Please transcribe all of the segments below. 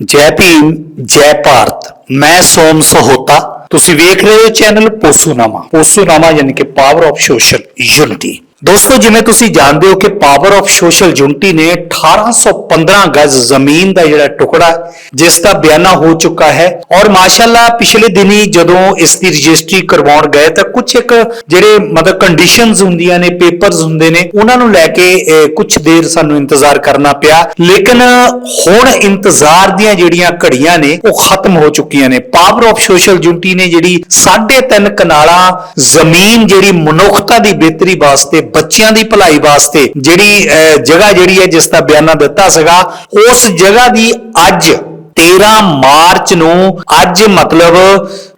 ਜੈ ਭੀਮ, ਜੈ ਭਾਰਤ। ਮੈਂ ਸੋਮ ਸਹੋਤਾ। ਤੁਸੀਂ ਵੇਖ ਰਹੇ ਹੋ ਚੈਨਲ ਪੋਸੂਨਾਮਾ। ਪੋਸੂਨਾਮਾ ਯਾਨੀ ਕਿ ਪਾਵਰ ਆਫ ਸੋਸ਼ਲ ਯੂਨਿਟੀ ਦੋਸਤੋ, ਜਿਵੇਂ ਤੁਸੀਂ ਜਾਣਦੇ ਹੋ ਕਿ ਪਾਵਰ ਆਫ ਸੋਸ਼ਲ ਯੂਨਿਟੀ ਨੇ 1815 ਗਜ਼ ਜ਼ਮੀਨ ਦਾ ਜਿਹੜਾ ਟੁਕੜਾ ਜਿਸ ਦਾ ਬਿਆਨਾ ਹੋ ਚੁੱਕਾ ਹੈ ਔਰ ਮਾਸ਼ਾਅੱਲਾ ਪਿਛਲੇ ਦਿਨੀ ਜਦੋਂ ਇਸ ਦੀ ਰਜਿਸਟਰੀ ਕਰਵਾਉਣ ਗਏ ਤਾਂ ਕੁਝ ਇੱਕ ਜਿਹੜੇ ਮਤਲਬ ਕੰਡੀਸ਼ਨਸ ਹੁੰਦੀਆਂ ਨੇ ਪੇਪਰਸ ਹੁੰਦੇ ਨੇ, ਉਹਨਾਂ ਨੂੰ ਲੈ ਕੇ ਕੁਝ ਦੇਰ ਸਾਨੂੰ ਇੰਤਜ਼ਾਰ ਕਰਨਾ ਪਿਆ। ਲੇਕਿਨ ਹੁਣ ਇੰਤਜ਼ਾਰ ਦੀਆਂ ਜਿਹੜੀਆਂ ਘੜੀਆਂ ਨੇ, ਉਹ ਖਤਮ ਹੋ ਚੁੱਕੀਆਂ ਨੇ। ਪਾਵਰ ਆਫ ਸੋਸ਼ਲ ਯੂਨਿਟੀ ਨੇ ਜਿਹੜੀ 3.5 ਕਨਾਲਾਂ ਜ਼ਮੀਨ ਜਿਹੜੀ ਮਨੁੱਖਤਾ ਦੀ ਬਿਹਤਰੀ ਵਾਸਤੇ ਬੱਚਿਆਂ ਦੀ ਭਲਾਈ ਵਾਸਤੇ ਜਿਹੜੀ ਜਗ੍ਹਾ ਜਿਹੜੀ ਹੈ ਜਿਸ ਦਾ ਬਿਆਨਾ ਦਿੱਤਾ ਸੀਗਾ, ਉਸ ਜਗ੍ਹਾ ਦੀ ਅੱਜ 13 ਮਾਰਚ ਨੂੰ, ਅੱਜ ਮਤਲਬ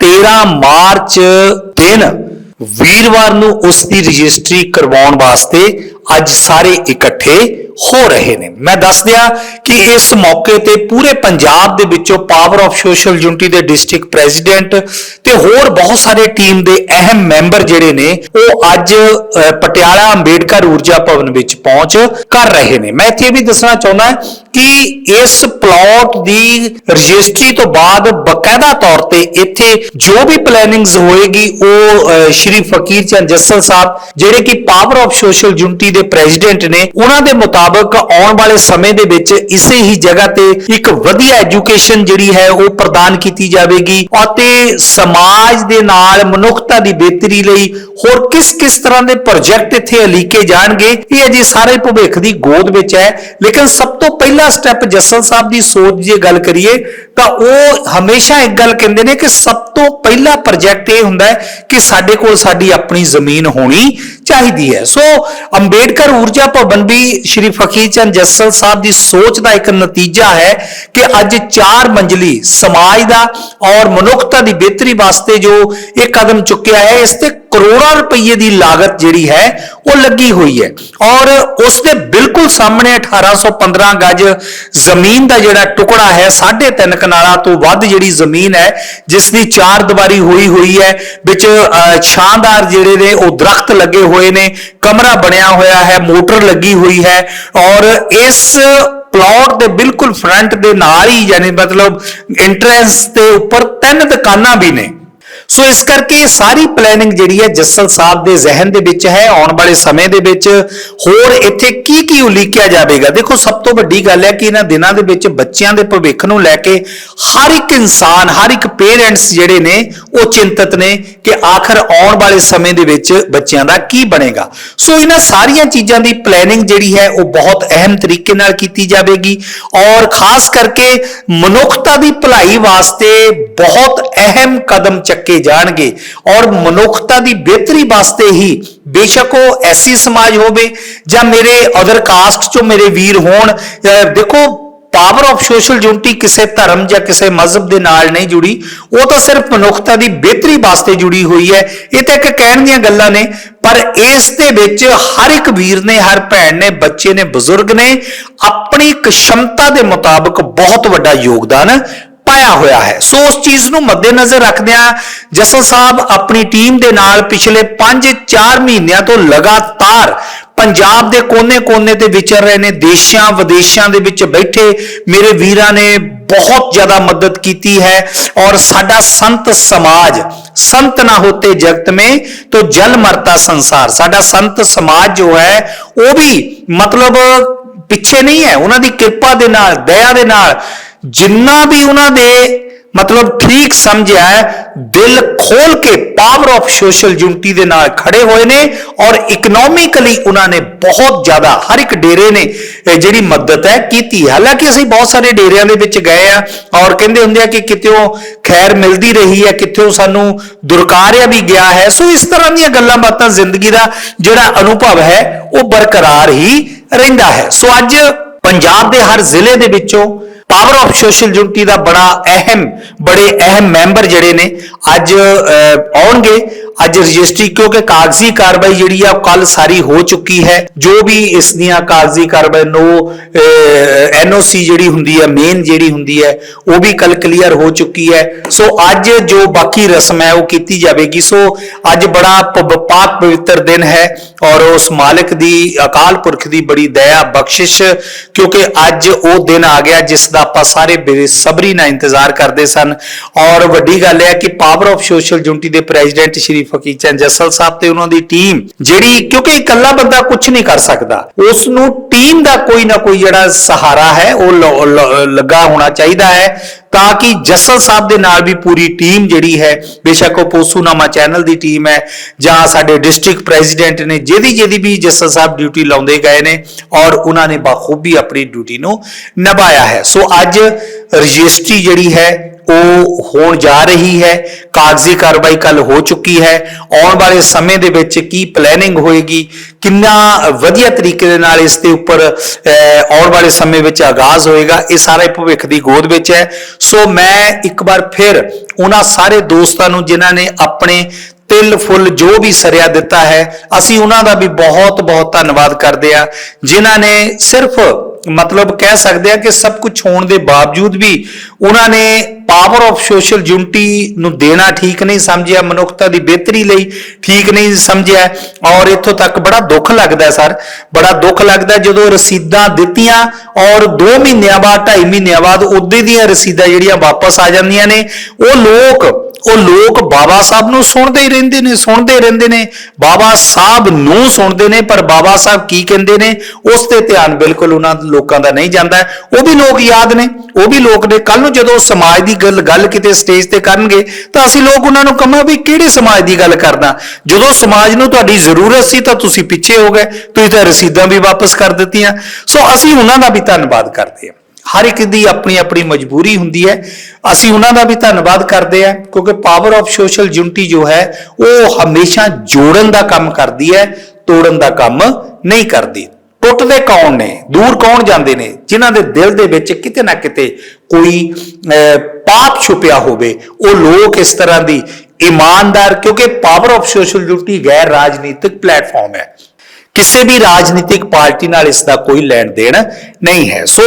13 ਮਾਰਚ ਦਿਨ ਵੀਰਵਾਰ ਨੂੰ ਉਸ ਦੀ ਰਜਿਸਟਰੀ ਕਰਵਾਉਣ ਵਾਸਤੇ ਅੱਜ ਸਾਰੇ ਇਕੱਠੇ ਹੋ ਰਹੇ ਨੇ। ਮੈਂ ਦੱਸ ਦਿਆਂ ਕਿ ਇਸ ਮੌਕੇ ਤੇ ਪੂਰੇ ਪੰਜਾਬ ਦੇ ਵਿੱਚੋਂ ਪਾਵਰ ਆਫ ਸੋਸ਼ਲ ਯੂਨਿਟੀ ਦੇ ਡਿਸਟ੍ਰਿਕਟ ਪ੍ਰੈਜ਼ੀਡੈਂਟ ਤੇ ਹੋਰ ਬਹੁਤ ਸਾਰੇ ਟੀਮ ਦੇ ਅਹਿਮ ਮੈਂਬਰ ਜਿਹੜੇ ਨੇ, ਉਹ ਅੱਜ ਪਟਿਆਲਾ ਅੰਬੇਡਕਰ ਊਰਜਾ ਭਵਨ ਵਿੱਚ ਪਹੁੰਚ ਕਰ ਰਹੇ ਨੇ। ਮੈਂ ਇੱਥੇ ਇਹ ਵੀ ਦੱਸਣਾ ਚਾਹੁੰਦਾ ਕਿ ਇਸ ਪਲਾਟ ਦੀ ਰਜਿਸਟਰੀ ਤੋਂ ਬਾਅਦ ਬਕਾਇਦਾ ਤੌਰ ਤੇ ਇੱਥੇ ਜੋ ਵੀ ਪਲੈਨਿੰਗਸ ਹੋਏਗੀ, ਉਹ ਸ਼੍ਰੀ ਫਕੀਰ ਚੰਦ ਜੱਸਲ ਸਾਹਿਬ, ਜਿਹੜੇ ਕਿ ਪਾਵਰ ਆਫ ਸੋਸ਼ਲ ਯੂਨਿਟੀ ਦੇ ਪ੍ਰੈਜ਼ੀਡੈਂਟ ਨੇ, ਉਹਨਾਂ ਦੇ ਮੁਤਾਬਕ ਆਉਣ ਵਾਲੇ ਸਮੇਂ ਦੇ ਵਿੱਚ ਇਸੇ ਹੀ ਜਗ੍ਹਾ ਤੇ ਇੱਕ ਵਧੀਆ ਐਜੂਕੇਸ਼ਨ ਜਿਹੜੀ ਹੈ ਉਹ ਪ੍ਰਦਾਨ ਕੀਤੀ ਜਾਵੇਗੀ ਅਤੇ ਸਮਾਜ ਦੇ ਨਾਲ ਮਨੁੱਖਤਾ ਦੀ ਬਿਹਤਰੀ ਲਈ ਹੋਰ ਕਿਸ ਕਿਸ ਤਰ੍ਹਾਂ ਦੇ ਪ੍ਰੋਜੈਕਟ ਇੱਥੇ ਅਲੀਕੇ ਜਾਣਗੇ, ਇਹ ਅਜੇ ਸਾਰੇ ਭਵਿੱਖ ਦੀ ਗੋਦ ਵਿੱਚ ਹੈ। ਲੇਕਿਨ ਸਭ ਤੋਂ ਪਹਿਲਾ ਸਟੈਪ ਜੱਸਲ ਸਾਹਿਬ ਦੀ ਸੋਚ ਜੇ ਗੱਲ ਕਰੀਏ, ਤਾਂ ਉਹ ਹਮੇਸ਼ਾ ਇੱਕ ਗੱਲ ਕਹਿੰਦੇ ਨੇ ਕਿ ਸਭ ਤੋਂ ਪਹਿਲਾ ਪ੍ਰੋਜੈਕਟ ਇਹ ਹੁੰਦਾ ਹੈ ਕਿ ਸਾਡੇ ਕੋਲ ਸਾਡੀ ਆਪਣੀ ਜ਼ਮੀਨ ਹੋਣੀ ਚਾਹੀਦੀ ਹੈ। ਸੋ ਅੰਬੇਡਕਰ ਊਰਜਾ ਭਵਨ ਵੀ ਸ਼੍ਰੀ ਫਕੀਰ ਚੰਦ ਜੱਸਲ ਸਾਹਿਬ ਦੀ ਸੋਚ ਦਾ ਇੱਕ ਨਤੀਜਾ ਹੈ ਕਿ ਅੱਜ ਚਾਰ ਮੰਜ਼ਲੀ ਸਮਾਜ ਦਾ ਔਰ ਮਨੁੱਖਤਾ ਦੀ ਬਿਹਤਰੀ ਵਾਸਤੇ ਜੋ ਇਹ ਕਦਮ ਚੁੱਕਿਆ ਹੈ, ਇਸ ਤੇ ਕਰੋੜਾਂ ਰੁਪਏ ਦੀ ਲਾਗਤ ਜਿਹੜੀ ਹੈ ਉਹ ਲੱਗੀ ਹੋਈ ਹੈ। ਔਰ ਉਸ ਦੇ ਬਿਲਕੁਲ ਸਾਹਮਣੇ 1815 ਗਜ ਜ਼ਮੀਨ ਦਾ ਜਿਹੜਾ ਟੁਕੜਾ ਹੈ 3.5 ਕਨਾਲਾਂ ਤੋਂ ਵੱਧ ਜਿਹੜੀ ਜ਼ਮੀਨ ਹੈ ਜਿਸ ਦੀ ਚਾਰ ਦੀਵਾਰੀ ਹੋਈ ਹੋਈ ਹੈ ਵਿੱਚ ਅਹ, ਸ਼ਾਨਦਾਰ ਜਿਹੜੇ ਨੇ ਉਹ ਦਰਖਤ ਲੱਗੇ ਹੋਏ ਨੇ ਕਮਰਾ ਬਣਿਆ ਹੋਇਆ ਹੈ ਮੋਟਰ ਲੱਗੀ ਹੋਈ ਹੈ। ਔਰ ਇਸ ਪਲਾਟ ਦੇ ਬਿਲਕੁਲ ਫਰੰਟ ਦੇ ਨਾਲ ਹੀ ਯਾਨੀ ਮਤਲਬ ਐਂਟਰੈਂਸ ਦੇ ਉੱਪਰ ਤਿੰਨ ਦੁਕਾਨਾਂ ਵੀ ਨੇ। ਸੋ ਇਸ ਕਰਕੇ ਇਹ ਸਾਰੀ ਪਲੈਨਿੰਗ ਜਿਹੜੀ ਹੈ ਜੱਸਲ ਸਾਹਿਬ ਦੇ ਜ਼ਿਹਨ ਦੇ ਵਿੱਚ ਹੈ, ਆਉਣ ਵਾਲੇ ਸਮੇਂ ਦੇ ਵਿੱਚ। ਹੋਰ ਇੱਥੇ ਕੀ ਕੀ ਉਲੀਕਿਆ ਜਾਵੇਗਾ? ਦੇਖੋ, ਸਭ ਤੋਂ ਵੱਡੀ ਗੱਲ ਹੈ ਕਿ ਇਹਨਾਂ ਦਿਨਾਂ ਦੇ ਵਿੱਚ ਬੱਚਿਆਂ ਦੇ ਭਵਿੱਖ ਨੂੰ ਲੈ ਕੇ ਹਰ ਇੱਕ ਇਨਸਾਨ, ਹਰ ਇੱਕ ਪੇਰੈਂਟਸ ਜਿਹੜੇ ਨੇ, ਉਹ ਚਿੰਤਤ ਨੇ ਕਿ ਆਖਰ ਆਉਣ ਵਾਲੇ ਸਮੇਂ ਦੇ ਵਿੱਚ ਬੱਚਿਆਂ ਦਾ ਕੀ ਬਣੇਗਾ। ਸੋ ਇਹਨਾਂ ਸਾਰੀਆਂ ਚੀਜ਼ਾਂ ਦੀ ਪਲੈਨਿੰਗ ਜਿਹੜੀ ਹੈ, ਉਹ ਬਹੁਤ ਅਹਿਮ ਤਰੀਕੇ ਨਾਲ ਕੀਤੀ ਜਾਵੇਗੀ। ਔਰ ਖਾਸ ਕਰਕੇ ਮਨੁੱਖਤਾ ਦੀ ਭਲਾਈ ਵਾਸਤੇ ਬਹੁਤ ਅਹਿਮ ਕਦਮ ਚੱਕੇ ਜਾਣਗੇ ਔਰ ਮਨੁੱਖਤਾ ਦੀ ਬਿਹਤਰੀ ਵਾਸਤੇ ਹੀ ਬੇਸ਼ੱਕ ਉਹ ਐਸੀ ਸਮਾਜ ਹੋਵੇ ਜਾਂ ਮੇਰੇ ਅਦਰ ਕਾਸਟ ਚੋਂ ਮੇਰੇ ਵੀਰ ਹੋਣ ਦੇਖੋ ਪਾਵਰ ਆਫ ਸੋਸ਼ਲ ਯੂਨਿਟੀ ਕਿਸੇ ਧਰਮ ਜਾਂ ਕਿਸੇ ਮਜ਼ਹਬ ਦੇ ਨਾਲ ਨਹੀਂ ਜੁੜੀ, ਉਹ ਤਾਂ ਸਿਰਫ ਮਨੁੱਖਤਾ ਦੀ ਬਿਹਤਰੀ ਵਾਸਤੇ ਜੁੜੀ ਹੋਈ ਹੈ। ਇਹ ਤਾਂ ਇੱਕ ਕਹਿਣ ਦੀਆਂ ਗੱਲਾਂ ਨੇ, ਪਰ ਇਸ ਦੇ ਵਿੱਚ ਹਰ ਇੱਕ ਵੀਰ ਨੇ, ਹਰ ਭੈਣ ਨੇ, ਬੱਚੇ ਨੇ, ਬਜ਼ੁਰਗ ਨੇ ਆਪਣੀ ਕਸ਼ਮਤਾ ਦੇ ਮੁਤਾਬਕ ਬਹੁਤ ਵੱਡਾ ਯੋਗਦਾਨ ਪਾਇਆ ਹੋਇਆ ਹੈ ਸੋ ਉਸ ਚੀਜ਼ ਨੂੰ ਮੱਦੇਨਜ਼ਰ ਰੱਖਦਿਆਂ ਜਸਲ ਸਾਹਿਬ ਆਪਣੀ ਟੀਮ ਦੇ ਨਾਲ ਪਿਛਲੇ 5-4 ਮਹੀਨਿਆਂ ਤੋਂ ਲਗਾਤਾਰ ਪੰਜਾਬ ਦੇ ਕੋਨੇ-ਕੋਨੇ ਤੇ ਵਿਚਰ ਰਹੇ ਨੇ ਦੇਸ਼ਾਂ ਵਿਦੇਸ਼ਾਂ ਦੇ ਵਿੱਚ ਬੈਠੇ ਮੇਰੇ ਵੀਰਾਂ ਨੇ ਬਹੁਤ ਜ਼ਿਆਦਾ ਮਦਦ ਕੀਤੀ ਹੈ ਔਰ ਸਾਡਾ ਸੰਤ ਸਮਾਜ ਸੰਤ ਨਾ ਹੋਤੇ ਜਗਤ में तो जल मरता ਸੰਸਾਰ ਸਾਡਾ ਸੰਤ ਸਮਾਜ ਜੋ ਹੈ ਉਹ ਵੀ ਮਤਲਬ ਪਿੱਛੇ ਨਹੀਂ ਹੈ ਉਹਨਾਂ ਦੀ ਕਿਰਪਾ ਦੇ ਨਾਲ ਦਇਆ ਦੇ ਨਾਲ ਜਿੰਨਾ ਵੀ ਉਹਨਾਂ ਦੇ ਮਤਲਬ ਠੀਕ ਸਮਝਿਆ ਦਿਲ ਖੋਲ ਕੇ ਪਾਵਰ ਆਫ ਸੋਸ਼ਲ ਯੂਨਿਟੀ ਦੇ ਨਾਲ ਖੜੇ ਹੋਏ ਨੇ ਔਰ ਇਕਨੋਮਿਕਲੀ ਉਹਨਾਂ ਨੇ ਬਹੁਤ ਜ਼ਿਆਦਾ ਹਰ ਇੱਕ ਡੇਰੇ ਨੇ ਜਿਹੜੀ ਮਦਦ ਹੈ ਕੀਤੀ ਹਾਲਾਂਕਿ ਅਸੀਂ ਬਹੁਤ ਸਾਰੇ ਡੇਰਿਆਂ ਦੇ ਵਿੱਚ ਗਏ ਆ ਔਰ ਕਹਿੰਦੇ ਹੁੰਦੇ ਆ ਕਿ ਕਿਤੇੋਂ ਖੈਰ ਮਿਲਦੀ ਰਹੀ ਹੈ ਕਿਤੇੋਂ ਸਾਨੂੰ ਦੁਰਕਾਰਿਆ ਵੀ ਗਿਆ ਹੈ। ਸੋ ਇਸ ਤਰ੍ਹਾਂ ਦੀਆਂ ਗੱਲਾਂ ਬਾਤਾਂ ਜ਼ਿੰਦਗੀ ਦਾ ਜਿਹੜਾ ਅਨੁਭਵ ਹੈ, ਉਹ ਬਰਕਰਾਰ ਹੀ ਰਹਿੰਦਾ ਹੈ। ਸੋ ਅੱਜ ਪੰਜਾਬ ਦੇ ਹਰ ਜ਼ਿਲ੍ਹੇ ਦੇ ਵਿੱਚੋਂ ਪਾਵਰ ਆਫ ਸੋਸ਼ਲ ਯੂਨਿਟੀ ਦਾ ਬੜਾ ਅਹਿਮ ਬੜੇ ਅਹਿਮ ਮੈਂਬਰ ਜਿਹੜੇ ਨੇ ਅੱਜ ਅਹ, ਆਉਣਗੇ। ਅੱਜ ਰਜਿਸਟਰੀ, ਕਿਉਂਕਿ ਕਾਗਜ਼ੀ ਕਾਰਵਾਈ ਜਿਹੜੀ ਆ ਕੱਲ ਸਾਰੀ ਹੋ ਚੁੱਕੀ ਹੈ। ਜੋ ਵੀ ਇਸ ਦੀਆਂ ਕਾਗਜ਼ੀ ਕਾਰਵਾਈ, ਨੂੰ ਐਨਓਸੀ ਜਿਹੜੀ ਹੁੰਦੀ ਹੈ ਮੇਨ ਜਿਹੜੀ ਹੁੰਦੀ ਹੈ, ਉਹ ਵੀ ਕੱਲ ਕਲੀਅਰ ਹੋ ਚੁੱਕੀ ਹੈ। ਸੋ ਅੱਜ ਜੋ ਬਾਕੀ ਰਸਮ ਹੈ, ਉਹ ਕੀਤੀ ਜਾਵੇਗੀ। ਸੋ ਅੱਜ ਬੜਾ ਪਾਕ ਪਵਿੱਤਰ ਦਿਨ ਹੈ ਔਰ ਉਸ ਮਾਲਕ ਦੀ, ਅਕਾਲ ਪੁਰਖ ਦੀ ਬੜੀ ਦਇਆ, ਬਖਸ਼ਿਸ਼, ਕਿਉਂਕਿ ਅੱਜ ਉਹ ਦਿਨ ਆ ਗਿਆ ਜਿਸ ਦਾ ਆਪਾਂ ਸਾਰੇ ਬੇਸਬਰੀ ਨਾਲ ਇੰਤਜ਼ਾਰ ਕਰਦੇ ਸਨ। ਔਰ ਵੱਡੀ ਗੱਲ ਹੈ ਕਿ ਪਾਵਰ ਆਫ ਸੋਸ਼ਲ ਯੂਨਿਟੀ ਦੇ ਪ੍ਰੈਜ਼ੀਡੈਂਟ ਸ਼੍ਰੀ ਫਕੀਰ ਚੰਦ ਸਾਹਿਬ ਤੇ ਉਹਨਾਂ ਦੀ ਟੀਮ ਜਿਹੜੀ ਕਿਉਂਕਿ ਇਕੱਲਾ ਬੰਦਾ ਕੁਝ ਨਹੀਂ ਕਰ ਸਕਦਾ ਉਸ ਨੂੰ ਟੀਮ ਦਾ ਕੋਈ ਨਾ ਕੋਈ ਜਿਹੜਾ ਸਹਾਰਾ ਹੈ, ਉਹ ਲੱਗਾ ਹੋਣਾ ਚਾਹੀਦਾ ਹੈ ਤਾਂ ਕਿ ਜੱਸਲ ਸਾਹਿਬ ਦੇ ਨਾਲ ਵੀ ਪੂਰੀ ਟੀਮ ਜਿਹੜੀ ਹੈ, ਬੇਸ਼ੱਕ ਉਹ ਪੋਸੂਨਾਮਾ ਚੈਨਲ ਦੀ ਟੀਮ ਹੈ ਜਾਂ ਸਾਡੇ ਡਿਸਟ੍ਰਿਕਟ ਪ੍ਰੈਜ਼ੀਡੈਂਟ ਨੇ ਜਿਹਦੀ ਜਿਹਦੀ ਵੀ ਜੱਸਲ ਸਾਹਿਬ ਡਿਊਟੀ ਲਾਉਂਦੇ ਗਏ ਨੇ ਔਰ ਉਹਨਾਂ ਨੇ ਬਾਖੂਬੀ ਆਪਣੀ ਡਿਊਟੀ ਨੂੰ ਨਿਭਾਇਆ ਹੈ। ਸੋ ਅੱਜ ਰਜਿਸਟਰੀ ਜਿਹੜੀ ਹੈ ਉਹ ਹੋਣ ਜਾ ਰਹੀ ਹੈ। ਕਾਗਜ਼ੀ ਕਾਰਵਾਈ ਕੱਲ ਹੋ ਚੁੱਕੀ ਹੈ। ਆਉਣ ਵਾਲੇ ਸਮੇਂ ਦੇ ਵਿੱਚ ਕੀ ਪਲੈਨਿੰਗ ਹੋਏਗੀ? ਕਿੰਨਾ ਵਧੀਆ ਤਰੀਕੇ ਦੇ ਨਾਲ ਇਸ ਦੇ ਉੱਪਰ ਆਉਣ ਵਾਲੇ ਸਮੇਂ ਵਿੱਚ ਆਗਾਜ਼ ਹੋਏਗਾ। ਇਹ ਸਾਰਾ ਭਵਿੱਖ ਦੀ ਗੋਦ ਵਿੱਚ ਹੈ। ਸੋ ਮੈਂ ਇੱਕ ਵਾਰ ਫਿਰ ਉਹਨਾਂ ਸਾਰੇ ਦੋਸਤਾਂ ਨੂੰ, ਜਿਨ੍ਹਾਂ ਨੇ ਆਪਣੇ ਤਿਲ, ਫੁੱਲ ਜੋ ਵੀ ਸਰਿਆ ਦਿੱਤਾ ਹੈ, ਅਸੀਂ ਉਹਨਾਂ ਦਾ ਵੀ ਬਹੁਤ ਬਹੁਤ ਧੰਨਵਾਦ ਕਰਦੇ ਆ ਜਿਨ੍ਹਾਂ ਨੇ ਸਿਰਫ ਮਤਲਬ ਕਹਿ ਸਕਦੇ ਆ ਕਿ ਸਭ ਕੁਝ ਹੋਣ ਦੇ ਬਾਵਜੂਦ ਵੀ ਉਹਨਾਂ ਨੇ ਪਾਵਰ ਆਫ ਸੋਸ਼ਲ ਯੂਨਿਟੀ ਨੂੰ ਦੇਣਾ ਠੀਕ ਨਹੀਂ ਸਮਝਿਆ, ਮਨੁੱਖਤਾ ਦੀ ਬਿਹਤਰੀ ਲਈ ਠੀਕ ਨਹੀਂ ਸਮਝਿਆ ਔਰ ਇੱਥੋਂ ਤੱਕ ਬੜਾ ਦੁੱਖ ਲੱਗਦਾ ਸਰ, ਬੜਾ ਦੁੱਖ ਲੱਗਦਾ ਜਦੋਂ ਰਸੀਦਾਂ ਦਿੱਤੀਆਂ ਔਰ 2 ਮਹੀਨਿਆਂ ਬਾਅਦ 2.5 ਮਹੀਨਿਆਂ ਬਾਅਦ ਉਹਦੇ ਦੀਆਂ ਰਸੀਦਾਂ ਜਿਹੜੀਆਂ ਵਾਪਸ ਆ ਜਾਂਦੀਆਂ ਨੇ, ਉਹ ਲੋਕ ਉਹ ਲੋਕ ਬਾਬਾ ਸਾਹਿਬ ਨੂੰ ਸੁਣਦੇ ਹੀ ਰਹਿੰਦੇ ਨੇ, ਸੁਣਦੇ ਰਹਿੰਦੇ ਨੇ। ਬਾਬਾ ਸਾਹਿਬ ਨੂੰ ਸੁਣਦੇ ਨੇ, ਪਰ ਬਾਬਾ ਸਾਹਿਬ ਕੀ ਕਹਿੰਦੇ ਨੇ? ਉਸ ਤੇ ਧਿਆਨ ਬਿਲਕੁਲ ਉਹਨਾਂ ਲੋਕਾਂ ਦਾ ਨਹੀਂ ਜਾਂਦਾ। ਉਹ ਵੀ ਲੋਕ ਯਾਦ ਨੇ, ਉਹ ਵੀ ਲੋਕ ਨੇ। ਕੱਲ ਨੂੰ ਜਦੋਂ ਸਮਾਜ ਦੀ ਗੱਲ ਗੱਲ ਕਿਤੇ ਸਟੇਜ ਤੇ ਕਰਨਗੇ, ਤਾਂ ਅਸੀਂ ਲੋਕ ਉਹਨਾਂ ਨੂੰ ਕਹਾਂ ਵੀ ਕਿਹੜੇ ਸਮਾਜ ਦੀ ਗੱਲ ਕਰਦਾ ਜਦੋਂ ਸਮਾਜ ਨੂੰ ਤੁਹਾਡੀ ਜ਼ਰੂਰਤ ਸੀ, ਤਾਂ ਤੁਸੀਂ ਪਿੱਛੇ ਹੋ ਗਏ। ਤੁਸੀਂ ਤਾਂ ਰਸੀਦਾਂ ਵੀ ਵਾਪਸ ਕਰ ਦਿੱਤੀਆਂ। ਸੋ ਅਸੀਂ ਉਹਨਾਂ ਦਾ ਵੀ ਧੰਨਵਾਦ ਕਰਦੇ ਹਾਂ। ਹਰ ਇੱਕ ਦੀ ਆਪਣੀ ਆਪਣੀ ਮਜਬੂਰੀ ਹੁੰਦੀ ਹੈ। ਅਸੀਂ ਉਹਨਾਂ ਦਾ ਵੀ ਧੰਨਵਾਦ ਕਰਦੇ ਹਾਂ, ਕਿਉਂਕਿ ਪਾਵਰ ਆਫ ਸੋਸ਼ਲ ਯੂਨਿਟੀ ਜੋ ਹੈ, ਉਹ ਹਮੇਸ਼ਾ ਜੋੜਨ ਦਾ ਕੰਮ ਕਰਦੀ ਹੈ, ਤੋੜਨ ਦਾ ਕੰਮ ਨਹੀਂ ਕਰਦੀ। ਟੁੱਟਦੇ ਕੌਣ ਨੇ? ਦੂਰ ਕੌਣ ਜਾਂਦੇ ਨੇ? ਜਿਨ੍ਹਾਂ ਦੇ ਦਿਲ ਦੇ ਵਿੱਚ ਕਿਤੇ ਨਾ ਕਿਤੇ ਕੋਈ ਪਾਪ ਛੁਪਿਆ ਹੋਵੇ, ਉਹ ਲੋਕ ਇਸ ਤਰ੍ਹਾਂ ਦੀ ਇਮਾਨਦਾਰ, ਕਿਉਂਕਿ ਪਾਵਰ ਆਫ ਸੋਸ਼ਲ ਡਿਊਟੀ ਗੈਰ ਰਾਜਨੀਤਿਕ ਪਲੇਟਫਾਰਮ ਹੈ। ਕਿਸੇ ਵੀ ਰਾਜਨੀਤਿਕ ਪਾਰਟੀ ਨਾਲ ਇਸ ਦਾ ਕੋਈ ਲੈਣ ਦੇਣ ਨਹੀਂ ਹੈ। ਸੋ,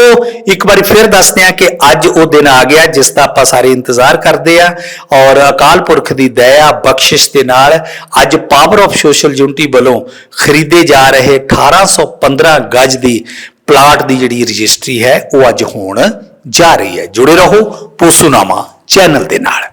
ਇੱਕ ਵਾਰੀ ਫਿਰ ਦੱਸਦੇ ਹਾਂ ਕਿ ਅੱਜ ਉਹ ਦਿਨ ਆ ਗਿਆ ਜਿਸ ਦਾ ਆਪਾਂ ਸਾਰੇ ਇੰਤਜ਼ਾਰ ਕਰਦੇ ਆ ਔਰ ਅਕਾਲ ਪੁਰਖ ਦੀ ਦਇਆ, ਬਖਸ਼ਿਸ਼ ਦੇ ਨਾਲ ਅੱਜ ਪਾਵਰ ਆਫ ਸੋਸ਼ਲ ਯੂਨਿਟੀ ਵੱਲੋਂ ਖਰੀਦੇ ਜਾ ਰਹੇ 1815 ਗਜ ਦੀ ਪਲਾਟ ਦੀ ਜਿਹੜੀ ਰਜਿਸਟਰੀ ਹੈ, ਉਹ ਅੱਜ ਹੋਣ ਜਾ ਰਹੀ ਹੈ। ਜੁੜੇ ਰਹੋ ਪੋਸੂਨਾਮਾ ਚੈਨਲ ਦੇ ਨਾਲ।